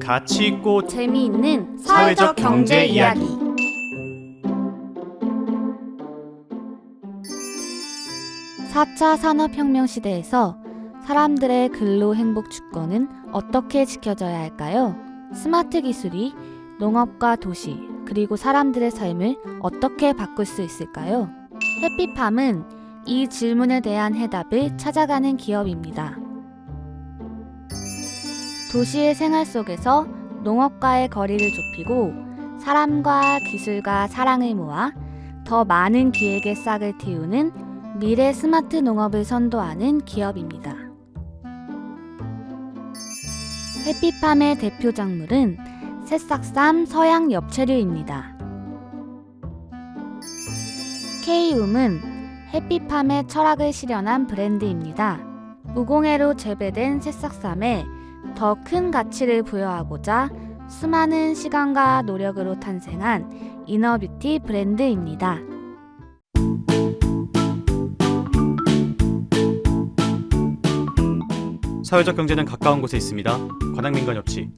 가치 있고 재미있는 사회적 경제 이야기. 사 차 산업혁명 시대에서 사람들의 근로 행복 주권은 어떻게 지켜져야 할까요? 스마트 기술이 농업과 도시, 그리고 사람들의 삶을 어떻게 바꿀 수 있을까요? 해피팜은 이 질문에 대한 해답을 찾아가는 기업입니다. 도시의 생활 속에서 농업과의 거리를 좁히고 사람과 기술과 사랑을 모아 더 많은 기획의 싹을 틔우는 미래 스마트 농업을 선도하는 기업입니다. 해피팜의 대표 작물은 새싹쌈 서양 엽채류입니다. K움은 해피팜의 철학을 실현한 브랜드입니다. 무공해로 재배된 새싹쌈에 더 큰 가치를 부여하고자 수많은 시간과 노력으로 탄생한 이너뷰티 브랜드입니다. 사회적 경제는 가까운 곳에 있습니다. 관악민간 협치